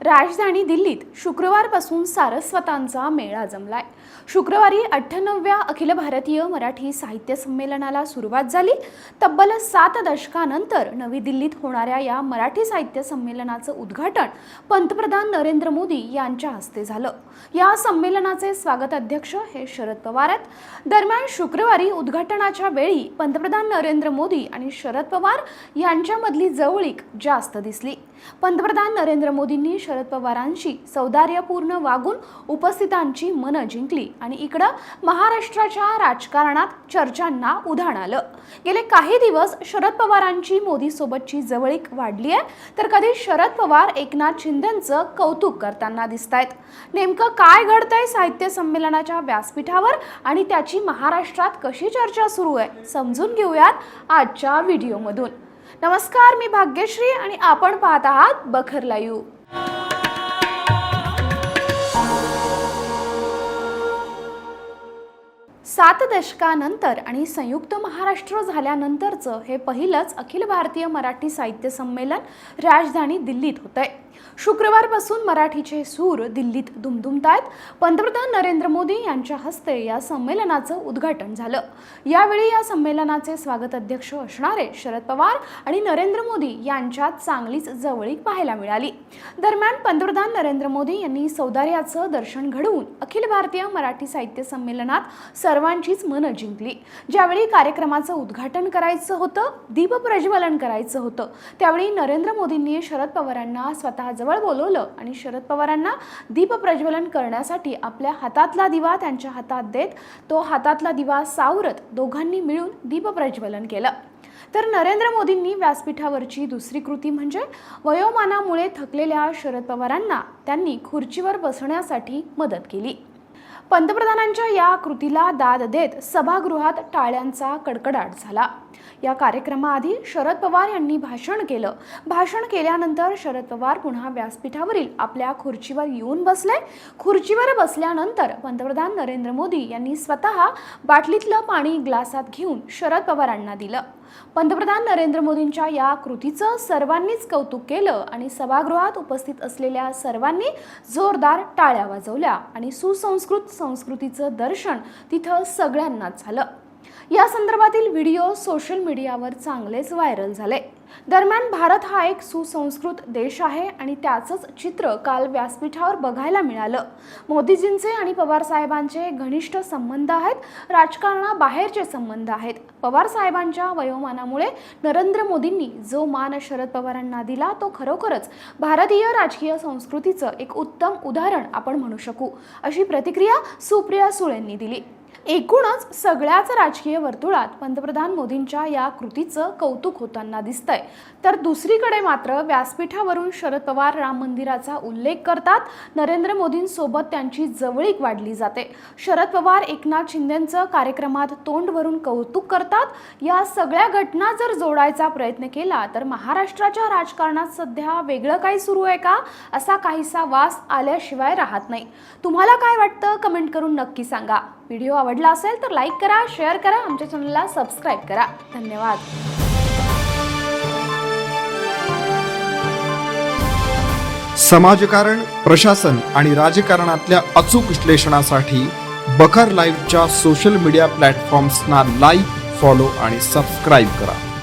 राजधानी दिल्लीत शुक्रवारपासून सारस्वतांचा मेळा जमलाय. शुक्रवारी अठ्ठ्याण्णव्या अखिल भारतीय मराठी साहित्य संमेलनाला सुरुवात झाली. तब्बल सात दशकानंतर नवी दिल्लीत होणाऱ्या या मराठी साहित्य संमेलनाचं उद्घाटन पंतप्रधान नरेंद्र मोदी यांच्या हस्ते झालं. या संमेलनाचे स्वागत अध्यक्ष हे शरद पवार आहेत. दरम्यान शुक्रवारी उद्घाटनाच्या वेळी पंतप्रधान नरेंद्र मोदी आणि शरद पवार यांच्यामधली जवळीक जास्त दिसली. पंतप्रधान नरेंद्र मोदींनी शरद पवारांशी सौदार्यपूर्ण वागून उपस्थितांची मनं जिंकली. आणि इकडं महाराष्ट्राच्या राजकारणात चर्चांना उधाण आलं. गेले काही दिवस शरद पवारांची मोदीसोबतची जवळीक वाढली आहे. तर कधी शरद पवार एकनाथ शिंदेंचं कौतुक करताना दिसत आहेत नेमकं काय घडतंय साहित्य संमेलनाच्या व्यासपीठावर? आणि त्याची महाराष्ट्रात कशी चर्चा सुरू आहे? समजून घेऊयात आजच्या व्हिडिओमधून. नमस्कार मी भाग्यश्री आणि आपण पाहत आहात बखर लाईव्ह. सात दशकानंतर आणि संयुक्त महाराष्ट्र झाल्यानंतरचं हे पहिलंच अखिल भारतीय मराठी साहित्य संमेलन राजधानी दिल्लीत होतंय. शुक्रवारपासून मराठीचे सूर दिल्लीत दुमदुमत आहेत पंतप्रधान नरेंद्र मोदी यांच्या हस्ते या संमेलनाचं उद्घाटन झालं. यावेळी या संमेलनाचे स्वागत अध्यक्ष असणारे शरद पवार आणि नरेंद्र मोदी यांच्यात चांगलीच जवळीक पाहायला मिळाली. दरम्यान पंतप्रधान नरेंद्र मोदी यांनी सौदार्याचं दर्शन घडवून अखिल भारतीय मराठी साहित्य संमेलनात सर्वांचीच मनं जिंकली. ज्यावेळी कार्यक्रमाचं उद्घाटन करायचं होतं दीपप्रज्वलन करायचं होतं त्यावेळी नरेंद्र मोदींनी शरद पवारांना स्वतः स्वतःजवळ बोलवलं आणि शरद पवारांना दीपप्रज्वलन करण्यासाठी आपल्या हातातला दिवा त्यांच्या हातात देत तो हातातला दिवा सावरत दोघांनी मिळून दीपप्रज्वलन केलं. तर नरेंद्र मोदींनी व्यासपीठावरची दुसरी कृती म्हणजे वयोमानामुळे थकलेल्या शरद पवारांना त्यांनी खुर्चीवर बसण्यासाठी मदत केली. पंतप्रधानांच्या या कृतीला दाद देत सभागृहात टाळ्यांचा कडकडाट झाला. या कार्यक्रमाआधी शरद पवार यांनी भाषण केलं. भाषण केल्यानंतर शरद पवार पुन्हा व्यासपीठावरील आपल्या खुर्चीवर येऊन बसले. खुर्चीवर बसल्यानंतर पंतप्रधान नरेंद्र मोदी यांनी स्वतः बाटलीतलं पाणी ग्लासात घेऊन शरद पवारांना दिलं. पंतप्रधान नरेंद्र मोदींच्या या कृतीचं सर्वांनीच कौतुक केलं आणि सभागृहात उपस्थित असलेल्या सर्वांनी जोरदार टाळ्या वाजवल्या आणि सुसंस्कृत संस्कृतीचं दर्शन तिथं सगळ्यांनाच झालं. या संदर्भातील व्हिडिओ सोशल मीडियावर चांगलेच व्हायरल झाले. दरम्यान भारत हा एक सुसंस्कृत देश आहे आणि त्याचंच चित्र काल व्यासपीठावर बघायला मिळालं. मोदीजींचे आणि पवार साहेबांचे घनिष्ठ संबंध आहेत राजकारणाबाहेरचे संबंध आहेत. पवार साहेबांच्या वयोमानामुळे नरेंद्र मोदींनी जो मान शरद पवारांना दिला तो खरोखरच भारतीय राजकीय संस्कृतीचं एक उत्तम उदाहरण आपण म्हणू शकू अशी प्रतिक्रिया सुप्रिया सुळेंनी दिली. एकूणच सगळ्याच राजकीय वर्तुळात पंतप्रधान मोदींच्या या कृतीचं कौतुक होताना दिसतंय. तर दुसरीकडे मात्र व्यासपीठावरून शरद पवार राम मंदिराचा उल्लेख करतात. नरेंद्र मोदींसोबत त्यांची जवळीक वाढली जाते. शरद पवार एकनाथ शिंदेंचं कार्यक्रमात तोंड भरून कौतुक करतात. या सगळ्या घटना जर जोडायचा प्रयत्न केला तर महाराष्ट्राच्या राजकारणात सध्या वेगळं काही सुरू आहे का? असा काहीसा वास आल्याशिवाय राहत नाही. तुम्हाला काय वाटतं? कमेंट करून नक्की सांगा. व्हिडिओ आवडला असेल तर लाईक करा शेअर करा आमच्या चॅनलला सबस्क्राईब करा. धन्यवाद. समाजकारण प्रशासन आणि राजकारणातल्या अचूक विश्लेषणासाठी बखर लाईव्हच्या सोशल मीडिया प्लॅटफॉर्म्सना लाईक फॉलो आणि सबस्क्राईब करा.